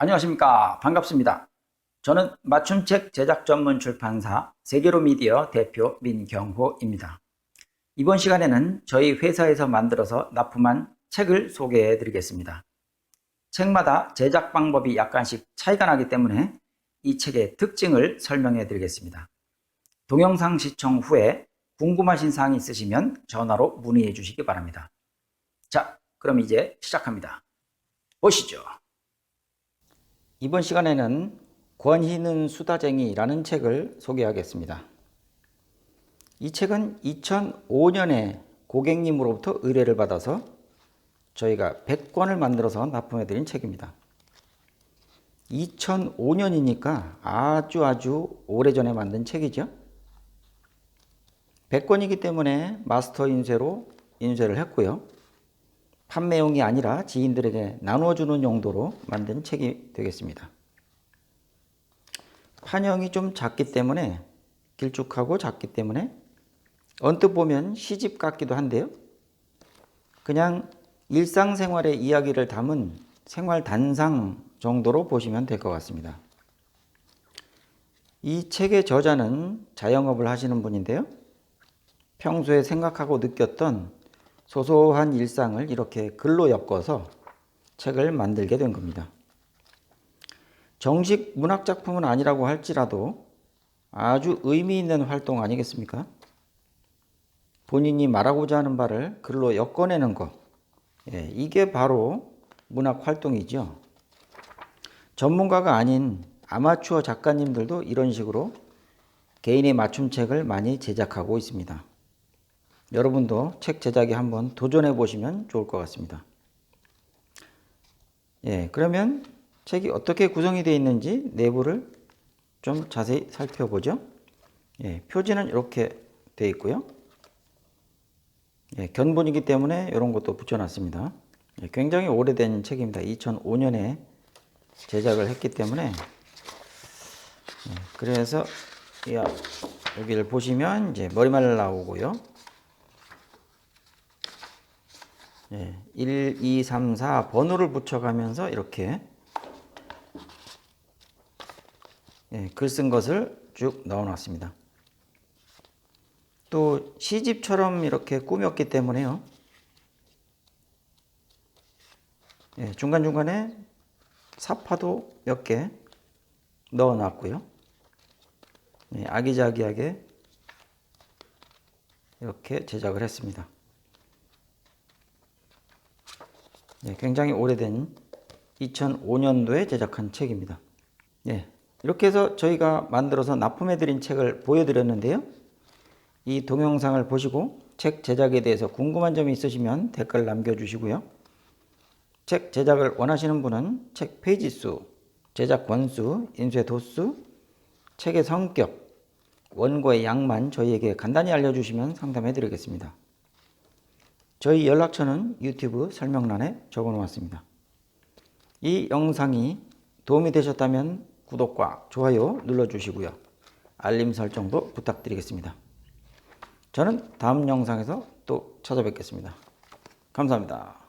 안녕하십니까. 반갑습니다. 저는 맞춤책 제작 전문 출판사 세계로 미디어 대표 민경호입니다. 이번 시간에는 저희 회사에서 만들어서 납품한 책을 소개해 드리겠습니다. 책마다 제작 방법이 약간씩 차이가 나기 때문에 이 책의 특징을 설명해 드리겠습니다. 동영상 시청 후에 궁금하신 사항이 있으시면 전화로 문의해 주시기 바랍니다. 자, 그럼 이제 시작합니다. 보시죠. 이번 시간에는 권희는 수다쟁이라는 책을 소개하겠습니다. 이 책은 2005년에 고객님으로부터 의뢰를 받아서 저희가 100권을 만들어서 납품해 드린 책입니다. 2005년이니까 아주 아주 오래전에 만든 책이죠. 100권이기 때문에 마스터 인쇄로 인쇄를 했고요. 판매용이 아니라 지인들에게 나눠주는 용도로 만든 책이 되겠습니다. 판형이 좀 작기 때문에 길쭉하고 작기 때문에 언뜻 보면 시집 같기도 한데요. 그냥 일상생활의 이야기를 담은 생활 단상 정도로 보시면 될 것 같습니다. 이 책의 저자는 자영업을 하시는 분인데요. 평소에 생각하고 느꼈던 소소한 일상을 이렇게 글로 엮어서 책을 만들게 된 겁니다. 정식 문학 작품은 아니라고 할지라도 아주 의미 있는 활동 아니겠습니까? 본인이 말하고자 하는 바를 글로 엮어내는 것. 예, 이게 바로 문학 활동이죠. 전문가가 아닌 아마추어 작가님들도 이런 식으로 개인의 맞춤책을 많이 제작하고 있습니다. 여러분도 책 제작에 한번 도전해 보시면 좋을 것 같습니다. 예, 그러면 책이 어떻게 구성이 되어 있는지 내부를 좀 자세히 살펴보죠. 예, 표지는 이렇게 되어 있고요. 예, 견본이기 때문에 이런 것도 붙여놨습니다. 예, 굉장히 오래된 책입니다. 2005년에 제작을 했기 때문에 예, 그래서 야, 여기를 보시면 이제 머리말 나오고요. 예, 1, 2, 3, 4 번호를 붙여가면서 이렇게 예, 글 쓴 것을 쭉 넣어놨습니다. 또 시집처럼 이렇게 꾸몄기 때문에요. 예, 중간중간에 사파도 몇 개 넣어놨고요. 예, 아기자기하게 이렇게 제작을 했습니다. 예, 굉장히 오래된 2005년도에 제작한 책입니다. 예, 이렇게 해서 저희가 만들어서 납품해드린 책을 보여드렸는데요. 이 동영상을 보시고 책 제작에 대해서 궁금한 점이 있으시면 댓글 남겨주시고요. 책 제작을 원하시는 분은 책 페이지 수, 제작 권수, 인쇄 도수, 책의 성격, 원고의 양만 저희에게 간단히 알려주시면 상담해 드리겠습니다. 저희 연락처는 유튜브 설명란에 적어 놓았습니다. 이 영상이 도움이 되셨다면 구독과 좋아요 눌러주시고요. 알림 설정도 부탁드리겠습니다. 저는 다음 영상에서 또 찾아뵙겠습니다. 감사합니다.